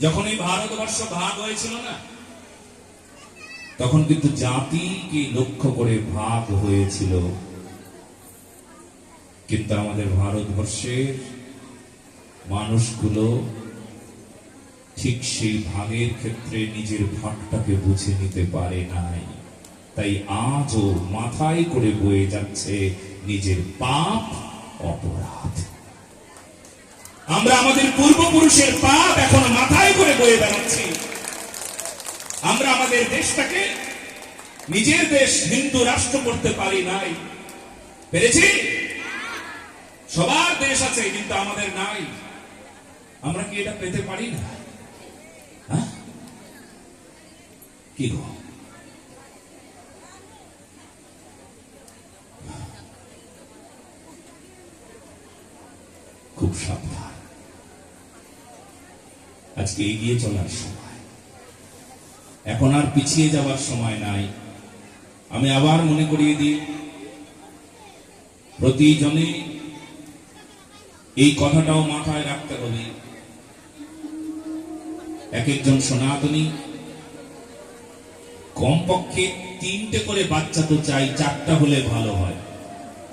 যখন এই ভারতবর্ষ ভাগ হয়েছিল না, তখন কিন্তু জাতিকে লক্ষ্য করে ভাগ হয়েছিল? কিন্তু আমাদের ভারতবর্ষের মানুষগুলো ঠিক সেই ভাগের ক্ষেত্রে নিজের ভাগটাকে বুঝে নিতে পারে নাই। তাই আজও মাথায় করে বয়ে যাচ্ছে নিজের পাপ অপরাধ। আমরা আমাদের পূর্বপুরুষের পাপ এখন মাথায় করে বয়ে বেড়াচ্ছি। আমরা আমাদের দেশটাকে, নিজের দেশ হিন্দু রাষ্ট্র করতে পারি নাই। পেরেছি? সবার দেশ আছে, কিন্তু আমাদের নাই। আমরা কি এটা পেতে পারি না? হ্যাঁ? কি খুব সাবধান আজকে এগিয়ে চলার সময়। এখন আর পিছিয়ে যাওয়ার সময় নাই। আমি আবার মনে করিয়ে দিই, প্রতিজনে এই কথাটাও মাথায় রাখতে হবে। এক একজন সনাতনী, কমপক্ষে তিনটে করে বাচ্চা তো চাই, চারটা হলে ভালো হয়।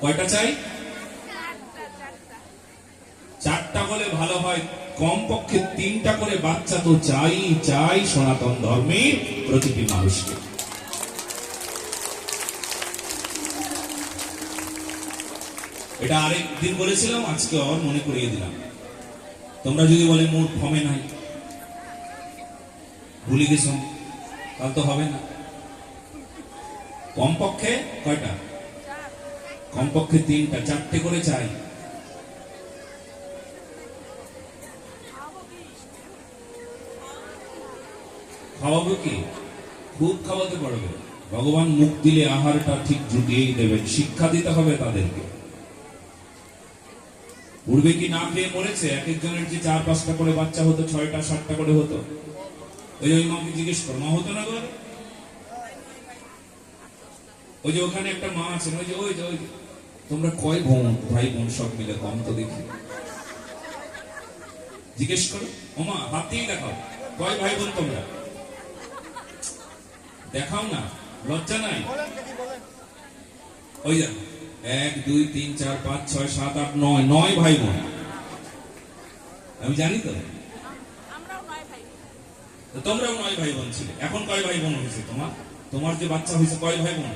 কয়টা চাই? চারটা হলে ভালো হয় কমপক্ষে তিনটা করে বাচ্চা তো চাই চাই সনাতন ধর্মের প্রতিটি মানুষকে। এটা আরেক দিন বলেছিলাম, আজকে আবার মনে করিয়ে দিলাম। তোমরা যদি বলে মোট ফমে নাই, ভুলে গেছ, তাহলে তো হবে না। কমপক্ষে কয়টা? কমপক্ষে তিনটা, চারটে করে চাই। খাওয়াবো কি? খুব খাওয়াতে পারবে। ভগবান মুখ দিলে আহারটা ঠিক জুটিয়েই দেবেন, শিক্ষা দিতে হবে তাদেরকে। পূর্বে কি না খেয়ে মরেছে? এক একজনের যে চার পাঁচটা করে বাচ্চা হতো, ছয়টা, সাতটা করে হতো। ওই ওই মাকে জিজ্ঞেস করো, মা হতো না ওই যে ওখানে একটা মা আছেন, ওই যে ওই যে, ওই তোমরা কয় বোন, ভাই বোন সব মিলে কম তো দেখি। জিজ্ঞেস করো, ওমা, হাত দিয়ে দেখাও। কয় ভাই বোন তোমরা? দেখাও না লজ্জা নাই। ওই দেখো এক দুই তিন চার পাঁচ ছয় সাত আট নয় নয় ভাই বোন আমি জানি তো। আমরাও নয় ভাই। তো তোমরাও নয় ভাই বোন ছিলে। এখন কয় ভাই বোন হয়েছে তোমার? তোমার যে বাচ্চা হয়েছে কয় ভাই বোন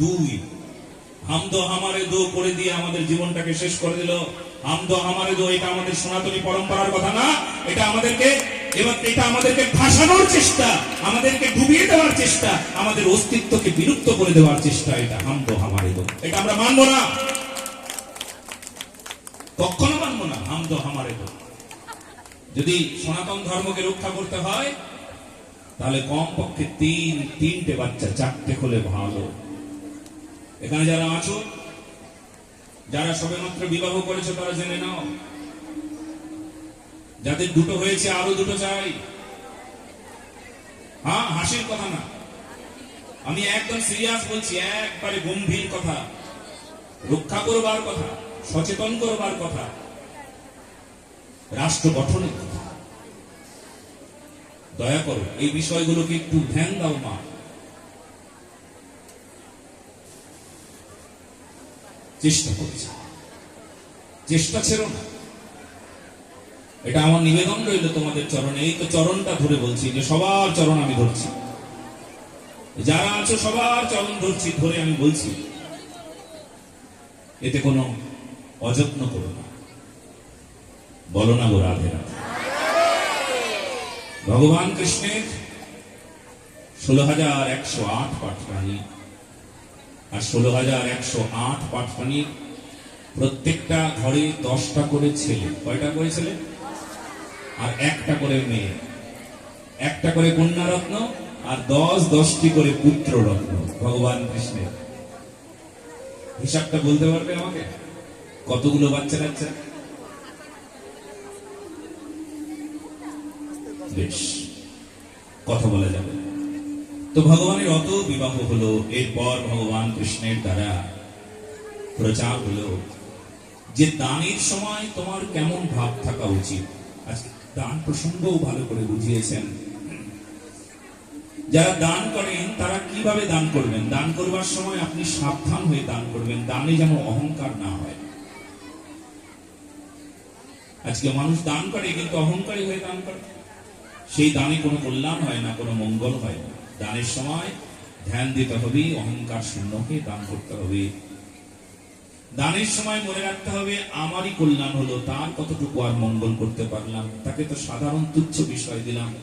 দুই। হাম দো হামারে দো করে দিয়ে আমাদের জীবনটাকে শেষ করে দিল। হাম দো হামারে দো এটা আমাদের সনাতনী পরম্পরার কথা না? এটা আমাদেরকে এবার এটা আমাদেরকে ভাসানোর চেষ্টা, আমাদেরকে ডুবিয়ে দেওয়ার চেষ্টা, আমাদের অস্তিত্বকে বিলুপ্ত করে দেওয়ার চেষ্টা, এটা এটা আমরা মানবো না। কখনো মানবো না হাম দো হামারে যদি সনাতন ধর্মকে রক্ষা করতে হয়, তাহলে কমপক্ষে তিন, তিনটে বাচ্চা, চারটে হলে ভালো। এখানে যারা আছো, যারা সবেমাত্র বিবাহ করেছে, তারা জেনে নাও। যাদের দুটো হয়েছে, আরও দুটো চাই। হ্যাঁ হাসির কথা না। আমি একদম সিরিয়াস বলছি, একবারে গম্ভীর কথা। রক্ষা করবার কথা, সচেতন করবার কথা। রাষ্ট্র গঠনের কথা। দয়া করো, এই বিষয়গুলোকে একটু ধ্যান দাও, মা। চেষ্টা করে চেষ্টা ছিল না। এটা আমার নিবেদন রইল তোমাদের চরণে। এই তো চরণটা ধরে বলছি যে সবার চরণ আমি ধরছি। যারা আছো সবার চরণ ধরছি, ধরে আমি বলছি। এতে কোনো অযত্ন করো না। বলো না গো রাধে রাধে। ভগবান কৃষ্ণের ষোলো হাজার একশো আট পাঠবাণী আর ষোলো হাজার একশো আট পাঠবাণী প্রত্যেকটা ঘরে দশটা করে ছেলে। কয়টা করে ছেলে? আর একটা করে মেয়ে। একটা করে কন্যা রত্ন আর দশ, দশটি করে পুত্র রত্ন ভগবান কৃষ্ণের। হিসাবটা বলতে পারবে আমাকে? কতগুলো বাচ্চা কাচ্চা? বেশ। কথা বলা যাবে। তো ভগবানের অত বিবাহ হলো, এরপর ভগবান কৃষ্ণের দ্বারা প্রচার হলো যে দানের সময় তোমার কেমন ভাব থাকা উচিত? আজকে দান প্রসঙ্গও ভালো করে বুঝিয়েছেন। যারা দান করেন, তারা কীভাবে দান করবেন? দান করবার সময় আপনি সাবধান হয়ে দান করবেন, দানে যেন অহংকার না হয়। আজকে মানুষ দান করে, কিন্তু অহংকারী হয়ে দান করে। সেই দানে কোনো কল্যাণ হয় না, কোনো মঙ্গল হয় না। দানের সময় ধ্যান দিতে হবে অহংকার শূন্য হয়ে দান করতে হবে। দানের সময় মনে রাখতে হবে, আমারই কল্যাণ হলো, তার কতটুকু আর মঙ্গল করতে পারলাম? তাকে তো সাধারণ তুচ্ছ বিষয় দিলাম।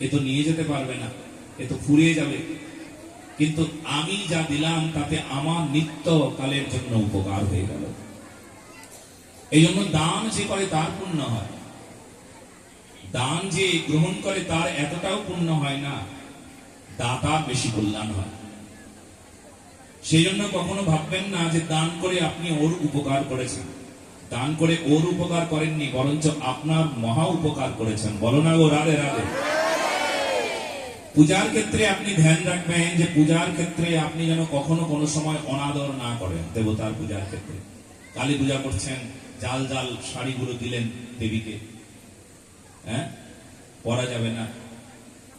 এ তো নিয়ে যেতে পারবে না, এ তো ফুরিয়ে যাবে। কিন্তু আমি যা দিলাম, তাতে আমার নিত্য কালের জন্য উপকার হয়ে গেল। এই জন্য দান যে করে, তার পুণ্য হয়। দান যে গ্রহণ করে, তার এতটাও পুণ্য হয় না, দাতার বেশি কল্যাণ হয়। সেই জন্য কখনো ভাববেন না যে দান করে আপনি ওর উপকার করেছেন। দান করে ওর উপকার করেননি, বরঞ্চ আপনার মহা উপকার করেছেন। বলো না ও রাধে রাধে। পূজার ক্ষেত্রে আপনি ধ্যান রাখবেন যে পূজার ক্ষেত্রে আপনি যেন কখনো কোনো সময় অনাদর না করেন দেবতার পূজার ক্ষেত্রে। কালী পূজা করছেন, জাল জাল শাড়িগুলো দিলেন দেবীকে। হ্যাঁ? পরা যাবে না।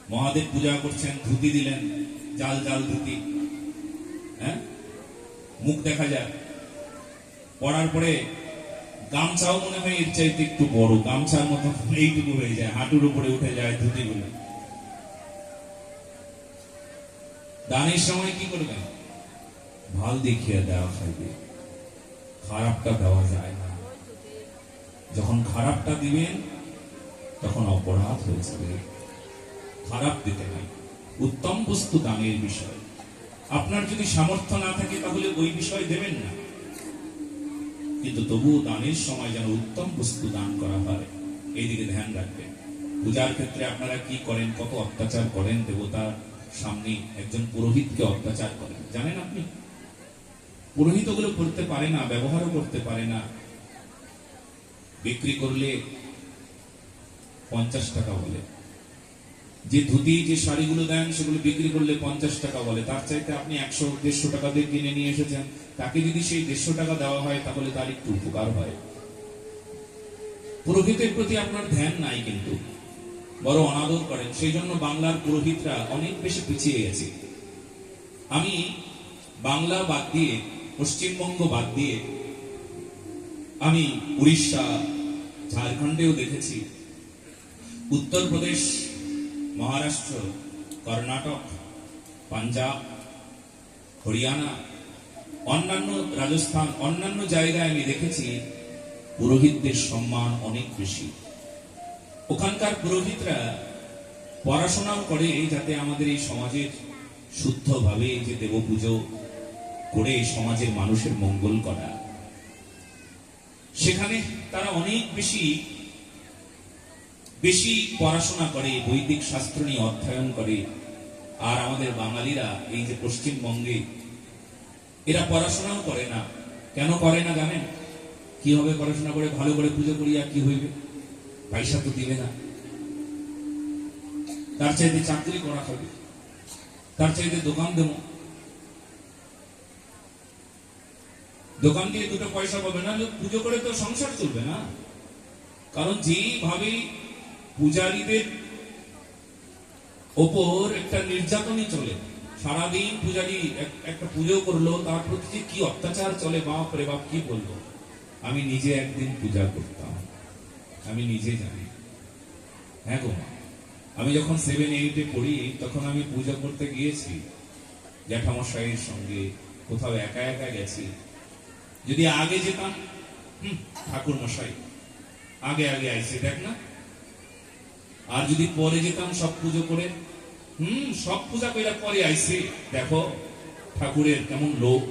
মহাদেব পূজা করছেন, ধুতি দিলেন, জাল জাল ধুতি। হ্যাঁ? মুখ দেখা যায়। পড়ার পরে গামছাও মনে হয় এর চাইতে একটু বড়। গামছার মতো এইটুকু হয়ে যায়, হাঁটুর উপরে উঠে যায় ধুতিগুলো। দানের সময় কি করবে? ভালো দেখিয়ে দেওয়া খাইবে। খারাপটা দেওয়া যায় না। যখন খারাপটা দিবেন তখন অপরাধ হয়ে যাবে। খারাপ দিতে নাই। উত্তম বস্তু দানের বিষয়। আপনার যদি সামর্থ্য না থাকে, তাহলে ওই বিষয় দেবেন না। কিন্তু তবুও দানের সময় যেন উত্তম বস্তু দান করা হয়, এইদিকে ধ্যান রাখবেন। পূজার ক্ষেত্রে আপনারা কি করেন, কত অত্যাচার করেন দেবতার সামনে একজন পুরোহিতকে অত্যাচার করেন, জানেন আপনি? পুরোহিত ওগুলো করতে পারে না, ব্যবহারও করতে পারে না। বিক্রি করলে পঞ্চাশ টাকা বলে যে ধুতি, যে শাড়িগুলো দেন, সেগুলো বিক্রি করলে পঞ্চাশ টাকা বলে। তার চাইতে আপনি একশো, দেড়শো টাকা দিয়ে কিনে নিয়ে এসেছেন। তাকে যদি সেই দেড়শো টাকা দেওয়া হয়, তাহলে তার একটু উপকার হয়। পুরোহিতের প্রতি আপনার ধ্যান নাই কিন্তু। বড় অনাদর করেন। সেই জন্য বাংলার পুরোহিতরা অনেক বেশি পিছিয়ে গেছে। আমি বাংলা বাদ দিয়ে, পশ্চিমবঙ্গ বাদ দিয়ে, আমি উড়িষ্যা, ঝাড়খণ্ডেও দেখেছি। উত্তরপ্রদেশ মহারাষ্ট্র, কর্ণাটক, পাঞ্জাব, হরিয়ানা, অন্যান্য রাজস্থান, অন্যান্য জায়গায় আমি দেখেছি পুরোহিতদের সম্মান অনেক বেশি। ওখানকার পুরোহিতরা পড়াশোনাও করে যাতে আমাদের এই সমাজের শুদ্ধভাবে যে দেব পুজো করে সমাজের মানুষের মঙ্গল করা। সেখানে তারা অনেক বেশি বেশি পড়াশোনা করে, বৈদিক শাস্ত্র নিয়ে অধ্যয়ন করে, আর আমাদের বাঙালিরা এই যে পশ্চিমবঙ্গে, এরা পড়াশোনাও করে না। কেন করে না জানেন? কি হবে পড়াশোনা করে, ভালো করে পুজো করিয়া কি হইবে? পয়সা তো দিবে না। তার চাইতে চাকরি করা হবে। তার চাইতে দোকান দেব। দোকান দিয়ে দুটো পয়সা পাবে না পুজো করে তো সংসার চলবে না। কারণ যেভাবে পূজারীদের ওপর একটা নির্যাতনই চলে। সারাদিন পূজারী এক- একটা পুজো করল, তার প্রতি যে কি অত্যাচার চলে, বাপ রে বাপ, কি বলব? আমি নিজে একদিন পূজা করতাম। আমি নিজে জানি। হ্যাঁ গো আমি যখন সেভেন এইটে পড়ি, তখন আমি পূজা করতে গিয়েছি। জ্যাঠামশাইয়ের সঙ্গে কোথাও একা একা গেছি। যদি আগে যেতাম, হুম ঠাকুর মশাই আগে আগে আইসে, দেখ না। আর যদি পরে যেতাম, সব পুজো করে, হুম, সব পূজা কইরা পরে আইসে দেখো, ঠাকুরের কেমন লোক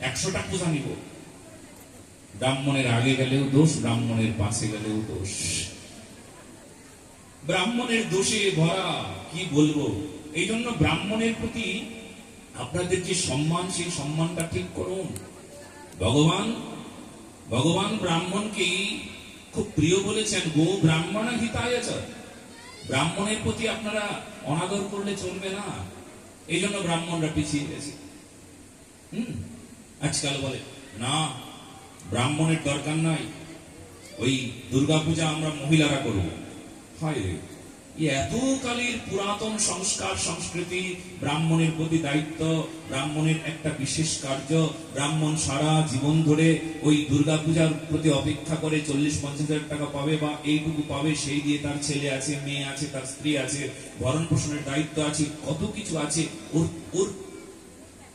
একশোটা পূজা নিব। ব্রাহ্মণের আগে গেলেও দোষ, ব্রাহ্মণের পাশে গেলেও দোষ। ব্রাহ্মণের দোষে ভরা, কি বলব? এই জন্য ব্রাহ্মণের প্রতি আপনাদের যে সম্মান, সেই সম্মানটা ঠিক করুন। ভগবান ভগবান ব্রাহ্মণকে খুব প্রিয় বলেছেন, গো ব্রাহ্মণ হিতায় ব্রাহ্মণের প্রতি আপনারা অনাদর করলে চলবে না। এই জন্য ব্রাহ্মণরা পিছিয়ে গেছে। হম? আজকাল বলে, না, ব্রাহ্মণের দরকার নাই। ওই দুর্গাপূজা আমরা মহিলারা করব। হয় রে। এই এত কালের পুরাতন সংস্কার সংস্কৃতি ব্রাহ্মণের প্রতি দায়িত্ব, ব্রাহ্মণের একটা বিশেষ কার্য, ব্রাহ্মণ সারা জীবন ধরে ওই দুর্গাপূজার প্রতি অপেক্ষা করে চল্লিশ, পঞ্চাশ হাজার টাকা পাবে বা এইটুকু পাবে, সেই দিয়ে তার ছেলে আছে, মেয়ে আছে, তার স্ত্রী আছে, ভরণ পোষণের দায়িত্ব আছে, কত কিছু আছে। ওর ওর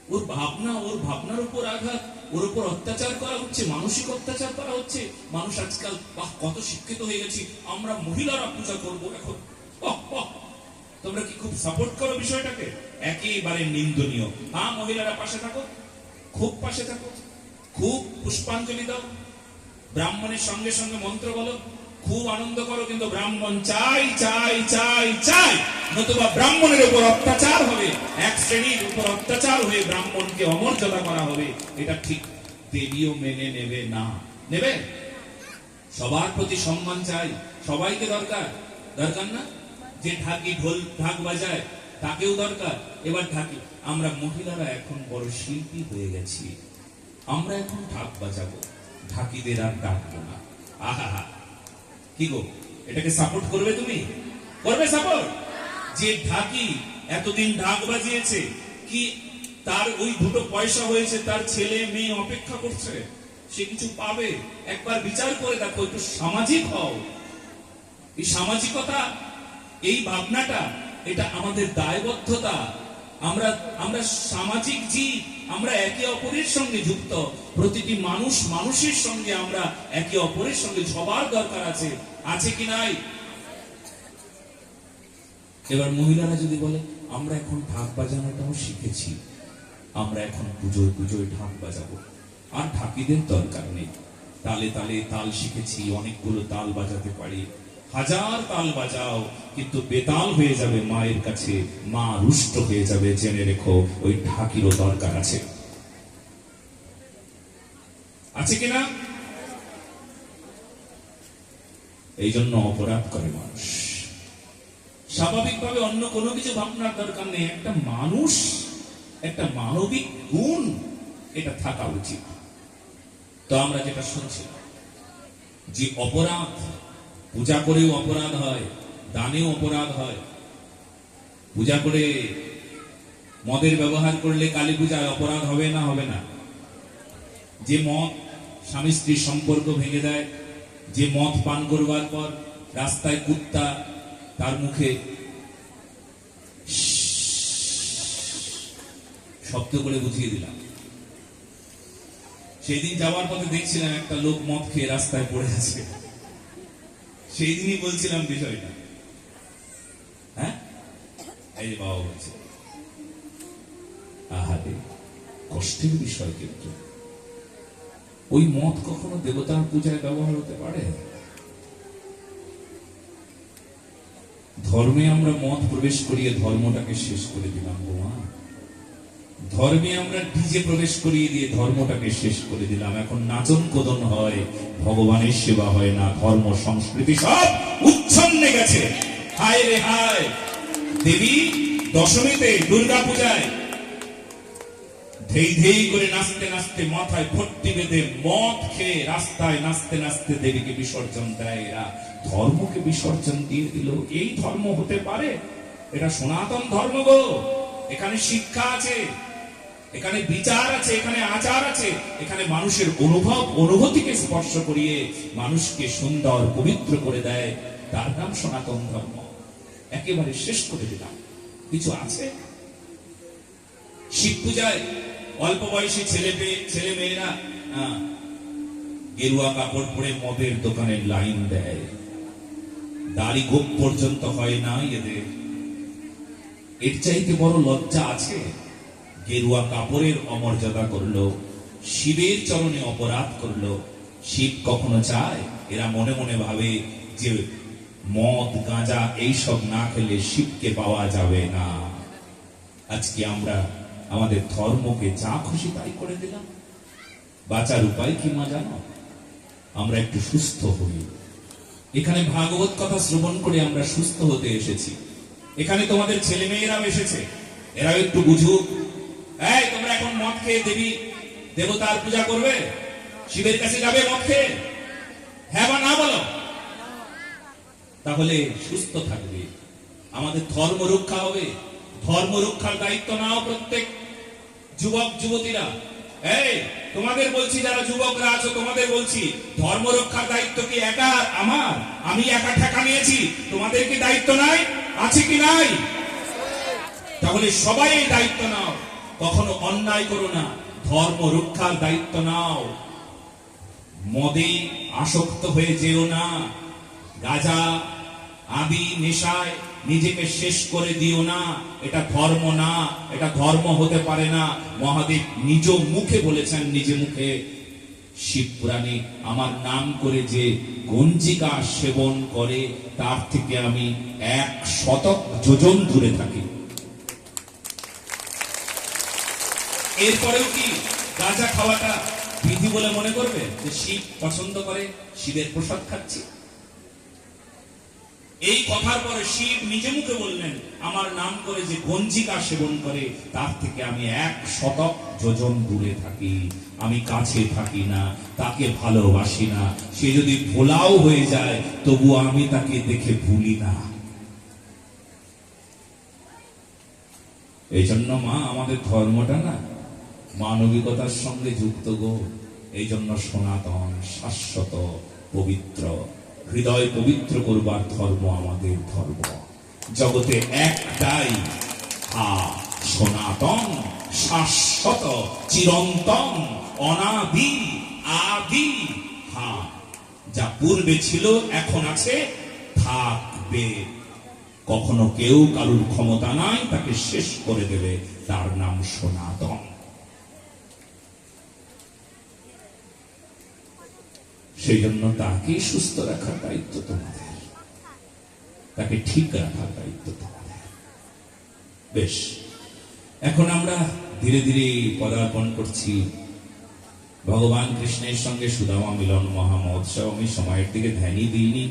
ওর ভাবনা, ওর ভাবনার উপর আঘাত, ওর উপর অত্যাচার করা হচ্ছে, মানসিক অত্যাচার করা হচ্ছে। মানুষ আজকাল কত শিক্ষিত হয়ে গেছি। আমরা মহিলারা পূজা করব এখন। তোমরা কি খুব সাপোর্ট করো বিষয়টাকে? একেবারে নিন্দনীয়। হ্যাঁ মহিলারা পাশে থাকো, খুব পাশে থাকো, খুব পুষ্পাঞ্জলি দাও। ব্রাহ্মণের সঙ্গে সঙ্গে মন্ত্র বলো, খুব আনন্দ করো, কিন্তু ব্রাহ্মণ চাই চাই চাই চাই। নতুবা ব্রাহ্মণের উপর অত্যাচার হবে, এক শ্রেণির উপর অত্যাচার হয়ে ব্রাহ্মণকে অমর্যাদা করা হবে, এটা ঠিক দেবীও মেনে নেবে না। নেবে? সবার প্রতি সম্মান চাই, সবাইকে দরকার। দরকার না? যে ঢাকি ঢোল ঢাক বাজায়, তাকেও দরকার। এবার ঢাকি, আমরা মহিলারা এখন বড় শিল্পী হয়ে গেছি। আমরা এখন ঢাক বাজাবো। ঢাকিদের আর ডাকবো না। আহা কি গো, এটাকে সাপোর্ট করবে তুমি? করবে সাপোর্ট যে ঢাকি এতদিন ঢাক বাজিয়েছে, কি তার ওই দুটো পয়সা হয়েছে, তার ছেলে মেয়ে অপেক্ষা করছে? সে কিছু পাবে? একবার বিচার করে দেখো, একটু সামাজিক হও। এই সামাজিকতা এই ভাবনাটা, এটা আমাদের দায়বদ্ধতা। আমরা আমরা সামাজিক জীব, আমরা একে অপরের সঙ্গে যুক্ত। প্রতিটি মানুষ মানুষের সঙ্গে আমরা একে অপরের সঙ্গে সবার দরকার আছে। আছে কি নাই? এবার মহিলারা যদি বলে, আমরা এখন ঢাক বাজানোটাও শিখেছি। আমরা এখন পুজোয় পুজোয় ঢাক বাজাবো। আর ঢাকিদের দরকার নেই। তালে তালে তাল শিখেছি, অনেকগুলো তাল বাজাতে পারি। হাজার তাল বাজাও, কিন্তু বেতাল হয়ে যাবে মায়ের কাছে, মা রুষ্ট হয়ে যাবে জেনে রেখো, ওই ঢাকিরও দরকার আছে। আছে কিনা? এই জন্য অপরাধ করে মানুষ। স্বাভাবিকভাবে অন্য কোনো কিছু ভাবনার দরকার নেই। একটা মানুষ, একটা মানবিক গুণ, এটা থাকা উচিত। তো আমরা যেটা শুনছি, যে অপরাধ পূজা করেও অপরাধ হয়, দানেও অপরাধ হয়। পূজা করে মদের ব্যবহার করলে কালী পূজায় অপরাধ হবে না হবে না। যে মদ স্বামী স্ত্রীর সম্পর্ক ভেঙে দেয়, যে মদ পান করবার পর রাস্তায় কুত্তা তার মুখে শব্দ করে বুঝিয়ে দিলাম। সেদিন যাওয়ার পথে দেখছিলাম একটা লোক মদ খেয়ে রাস্তায় পড়ে আছে। সেই দিনই বলছিলাম বিষয়টা। হ্যাঁ? এই বাবা বলছে, আহারে, কষ্টের বিষয় কিন্তু। ওই মদ কখনো দেবতার পূজায় ব্যবহার হতে পারে? ধর্মে আমরা মত প্রবেশ করিয়ে ধর্মটাকে শেষ করে দিলাম, বোমা। ধর্মে আমরা ডিজে প্রবেশ করিয়ে দিয়ে ধর্মটাকে শেষ করে দিলাম। এখন নাচন কোদন হয়, ভগবানের সেবা হয় না, ধর্ম, সংস্কৃতি সব উচ্ছন্নে গেছে। হায় রে হায়! দেবী দশমীতে দুর্গা পূজায় ধেই ধেই করে নাচতে নাচতে মাথায় ভর্তি বেঁধে মদ খেয়ে রাস্তায় নাচতে নাচতে দেবীকে বিসর্জন দেয় এরা। ধর্মকে বিসর্জন দিয়ে দিল। এই ধর্ম হতে পারে? এটা সনাতন ধর্ম গো। এখানে শিক্ষা আছে। এখানে বিচার আছে, এখানে আচার আছে, এখানে মানুষের অনুভব, অনুভূতিকে স্পর্শ করিয়ে মানুষকে সুন্দর, পবিত্র করে দেয়। তার নাম সনাতন ধর্ম। একেবারে শেষ করে দিলাম। কিছু আছে? শিব পূজায় অল্প বয়সী ছেলে মেয়ে, ছেলে মেয়েরা গেরুয়া কাপড় পরে মদের দোকানে লাইন দেয়। দাড়ি গোপ পর্যন্ত হয় না এদের। এর চাইতে বড় লজ্জা আছে? গেরুয়া কাপড়ের অমর্যাদা করল, শিবের চরণে অপরাধ করল। শিব কখনো চায়? এরা মনে মনে ভাবে যে মদ, গাঁজা এইসব না খেলে শিবকে পাওয়া যাবে না। আজকে আমরা আমাদের ধর্মকে যা খুশি তাই করে দিলাম। বাঁচার উপায় কি মা জানো? আমরা একটু সুস্থ হই। এখানে ভাগবত কথা শ্রবণ করে আমরা সুস্থ হতে এসেছি। এখানে তোমাদের ছেলে মেয়েরাও এসেছে। এরাও একটু বুঝুক। এই, তোমরা এখন মদ খেয়ে দেবী দেবতার পূজা করবে? শিবের কাছে যাবে মদ খেয়ে? হ্যাঁ বা না বলো? তাহলে সুস্থ থাকবে। আমাদের ধর্ম রক্ষা হবে। ধর্ম রক্ষার দায়িত্ব নাও প্রত্যেক যুবক, যুবতীরা। এই, তোমাদের বলছি, যারা যুবকরা আছো, তোমাদের বলছি, ধর্ম রক্ষার দায়িত্ব কি একা আমার? আমি একা ঠেকা নিয়েছি। তোমাদের কি দায়িত্ব নাই? আছে কি নাই? তাহলে সবাই দায়িত্ব নাও। কখনো অন্যায় করো না। ধর্ম রক্ষার দায়িত্ব নাও। মদে আসক্ত হয়ে যেও না। গাজা আদি নেশায় নিজেকে শেষ করে দিও না। এটা ধর্ম না, এটা ধর্ম হতে পারে না। মহাদেব নিজ মুখে বলেছেন, নিজে মুখে, শিব পুরাণে আমার নাম করে যে গঞ্জিকা সেবন করে, তার থেকে আমি এক শতক যোজন দূরে থাকি। এরপরেও কি গাঁজা খাওয়াটা বিধি বলে মনে করবে যে শিব পছন্দ করে শিবের প্রসাদ খাচ্ছি? এই কথার পরে শিব নিজে মুখে বললেন, আমার নাম করে যে গঞ্জিকা সেবন করে, তার থেকে আমি এক শতক যোজন দূরে থাকি। আমি কাছে থাকি না, তাকে ভালোবাসি না। সে যদি ভোলাও হয়ে যায় তবু আমি তাকে দেখে ভুলি না। এই জন্য মা, আমাদের ধর্মটা না মানবিকতার সঙ্গে যুক্ত গো। এই জন্য সনাতন, শাশ্বত, পবিত্র, হৃদয় পবিত্র করবার ধর্ম আমাদের ধর্ম। জগতে একটাই হা সনাতন, শাশ্বত, চিরন্তন, অনাদি, আদি, হা। যা পূর্বে ছিল, এখন আছে, থাকবে। কখনো কেউ কারুর ক্ষমতা নাই, তাকে শেষ করে দেবে, তার নাম সনাতন। সেই জন্য তাকে সুস্থ রাখার দায়িত্ব তোমাদের। তাকে ঠিক রাখার দায়িত্ব তোমাদের। বেশ, এখন আমরা ধীরে ধীরে পদার্পণ করছি। ভগবান কৃষ্ণের সঙ্গে সুদামা মিলন মহা মহোৎসব আমি সময়ের দিকে ধ্যানই দিইনি।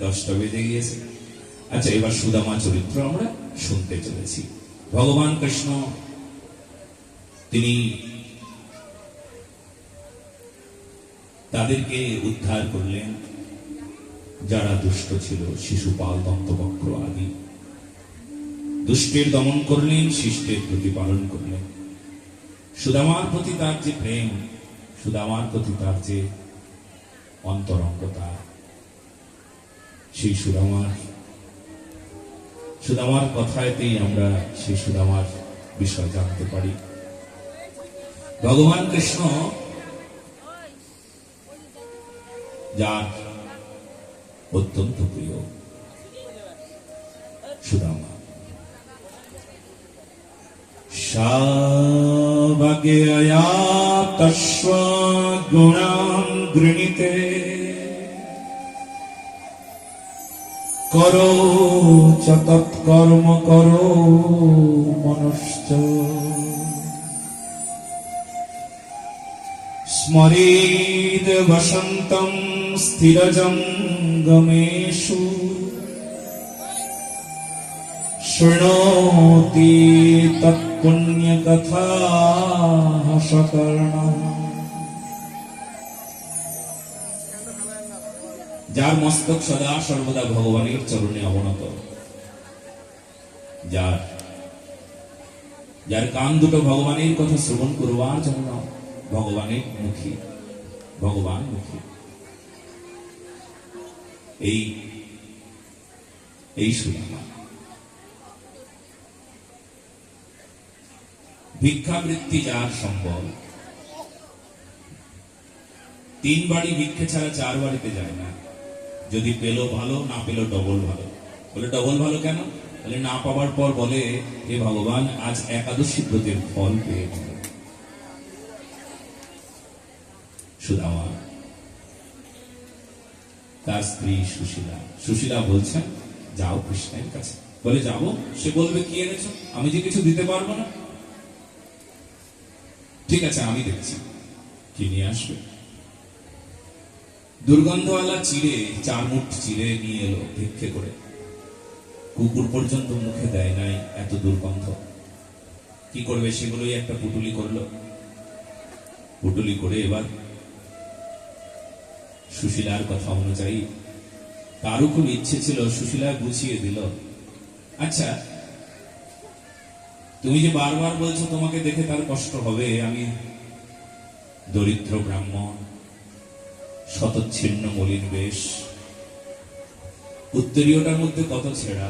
দশটা বেজে গিয়েছে। আচ্ছা এবার সুদামা চরিত্র আমরা শুনতে চলেছি। ভগবান কৃষ্ণ, তিনি তাদেরকে উদ্ধার করলেন যারা দুষ্ট ছিল, শিশুপাল, দন্তবক্র আদি। দুষ্টের দমন করলেন, শিষ্টের প্রতিপালন করলেন। সুদামার প্রতি তার যে প্রেম, সুদামার প্রতি তার যে অন্তরঙ্গতা, সেই সুদামার সুদামার কথাতেই আমরা সেই সুদামার বিষয় জানতে পারি। ভগবান কৃষ্ণ যার অত্যন্ত প্রিয় সুদামা। সাবাগেয়া তস্ব গুণান গৃণীতে করো চ তৎকর্ম করো মনুষ্য স্মরেদ বসন্তম স্থিরজঙ্গমেষু শৃণোতি তৎপুণ্যকথা সকর্ণ যার মস্তক সদা সর্বদা ভগবানের চরণে অবনত। যার যার কান দুটো ভগবানের কথা শ্রবণ করবার জন্য ভগবানের মুখী। ভগবান এই এই সুদামা। ভিক্ষাবৃত্তি যার সম্বল। তিন বাড়ি ভিক্ষে ছাড়া চার বাড়িতে যায় না। যদি পেল ভালো, না পেল ডবল ভালো। বলে ডবল ভালো কেন? বলে না পাওয়ার পর বলে, হে ভগবান, আজ একাদশী ব্রতের ফল পেয়ে গেল সুদামা তার স্ত্রী সুশীলা সুশীলা বলছেন যাও কৃষ্ণের কাছে। বলে, যাব? সে বলবে, কি এনেছো? আমি যে কিছু দিতে পারব না। ঠিক আছে, আমি দেখছি। কি নিয়ে আসবে? দুর্গন্ধওয়ালা চিড়ে চার মুঠ চিড়ে নিয়ে এলো ভিক্ষে করে। কুকুর পর্যন্ত মুখে দেয় নাই এত দুর্গন্ধ। কি করবে সেগুলোই একটা পুটুলি করল। পুটুলি করে এবার সুশীলার কথা অনুযায়ী। তারও খুব ইচ্ছে ছিল সুশীলা বুঝিয়ে দিল। আচ্ছা তুমি যে বারবার বলছো তোমাকে দেখে তার কষ্ট হবে, আমি দরিদ্র ব্রাহ্মণ, শতচ্ছিন্ন মলিন বেশ। উত্তরীয়টার মধ্যে কত ছেঁড়া,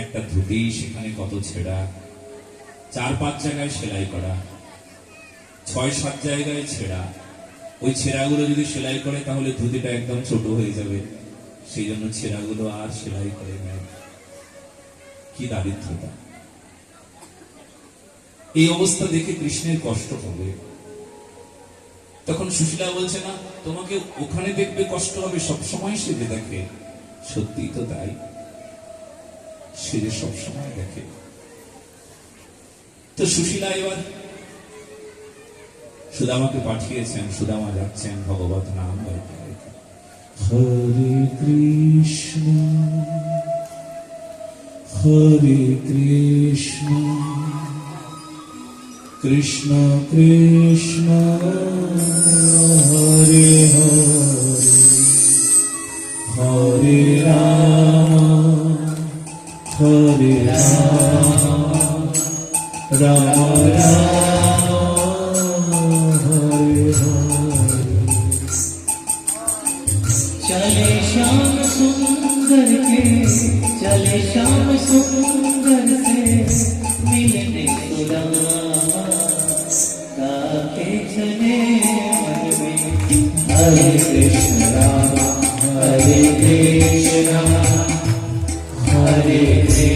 একটা ধুতি সেখানে কত ছেঁড়া। চার পাঁচ জায়গায় সেলাই করা, ছয় সাত জায়গায় ছেঁড়া। ওই ছেঁড়াগুলো যদি সেলাই করে, তাহলে ধুতিটা একদম ছোট হয়ে যাবে। সেই জন্য ছেঁড়াগুলো আর সেলাই করে নেয় কি দারিদ্রতা। এই অবস্থা দেখে কৃষ্ণের কষ্ট হবে। তখন সুশীলা বলছে, না, তোমাকে ওখানে দেখবে কষ্ট হবে, সবসময় সে যে দেখে। সত্যি তো তাই। সে যে সবসময় দেখে। তো সুশীলা এবার সুদামাকে পাঠিয়েছেন, সুদামা যাচ্ছেন ভগবত নাম। হরে কৃষ্ণ হরে কৃষ্ণ কৃষ্ণ কৃষ্ণ, হরে হরে হরে রাম হরে রাম রাম রাম हरे कृष्ण राम हरे कृष्ण हरे कृष्ण